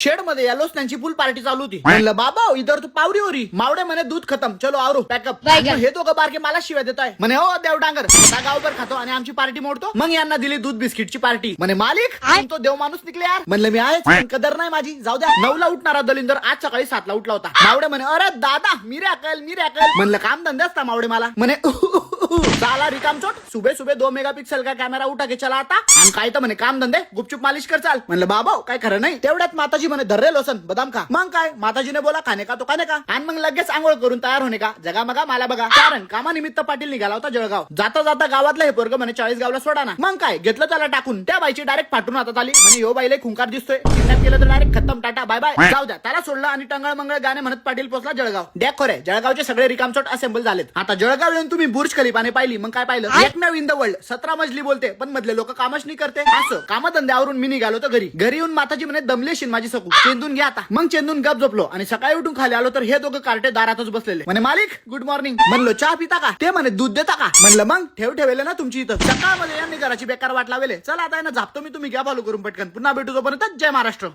शेडमध्ये या लोसनांची फुल पार्टी चालू होती. म्हणलं बाबा इधर तू पावरी होरी. मावडे म्हणे दूध खतम. चलो आवरो. पॅकअप हे दोघं बारके मला शिवाय देत आहे म्हणे हो देव डांगर. आता गावभर खातो आणि आमची पार्टी मोडतो. मग यांना दिली दूध बिस्किटची पार्टी म्हणे मालिक तो देव माणूस निघले यार. म्हणलं मी पण कदर नाही माझी. जाऊ द्या. नऊला उठणारा दलिंदर आज सकाळी सातला उठला होता. मावडे म्हणे अरे दादा मी अकल मी अकल म्हणलं काम धंदे असता मावडे मला. म्हणे साला रिकामचोट सुबह सुबह दो मेगापिक्सल का कॅमेरा उठा के चला आता. आणि काय तर म्हणे काम धंदे. गुपचूप मालिश कर चाल. म्हणलं बाबा हो, काय खरं नाही. तेवढ्यात माताजी म्हणे धर्रे लोसन बदाम का मग काय? माताजीने बोला खाणे का तो खाणे का? आणि मग लगेच आंघोळ करून तयार होणे का? जगा मगा मला बघा. कारण कामानिमित्त पाटील निघाला होता जळगाव. जाता जाता गावातलं हे पोरग म्हणे चाळीस गावला सोडा ना. मग काय? घेतलं त्याला टाकून. त्या बाईची डायरेक्ट फाटून हातात आली. म्हणे यो बाईला खुंकार दिसतोय. किडनॅप केलं तर डायरेक्ट खतम टाटा बाय बाय जाऊ द्या. त्याला सोडलं आणि टंगळ मंगळ गाणे म्हणत पाटील पोचला जळगाव. डॅक खोरे जळगावचे सगळे रिकामचोट असेंबल झालेत. आता जळगाव येऊन तुम्ही बुर्ज खलिफाने पाहिली मग काय पाहिलं? एक नव इन द वर्ल्ड सतरा मजली बोलते पण मधले लोक कामच नाही करते. असं कामधंद्यावरून मी निघालो तर घरी. घरी येऊन माताजी म्हणे दमलेशील माझी सकू. चेंदून घ्या आता. मग चेंदून गप झोपलो आणि सकाळी उठून खाली आलो तर हे दोघं कार्टे दारातच बसलेले. म्हणे मालिक गुड मॉर्निंग म्हणलो चहा पिता का? ते म्हणे दूध देता का? म्हणलं मग ठेव ठेवले ना तुमची इथं. सकाळमध्ये यांनी घराची बेकार वाट लावले चला आता ना झापतो मी तुम्ही घ्या फॉलो करून पटकन. पुन्हा भेटू तोपर्यंत जय महाराष्ट्र.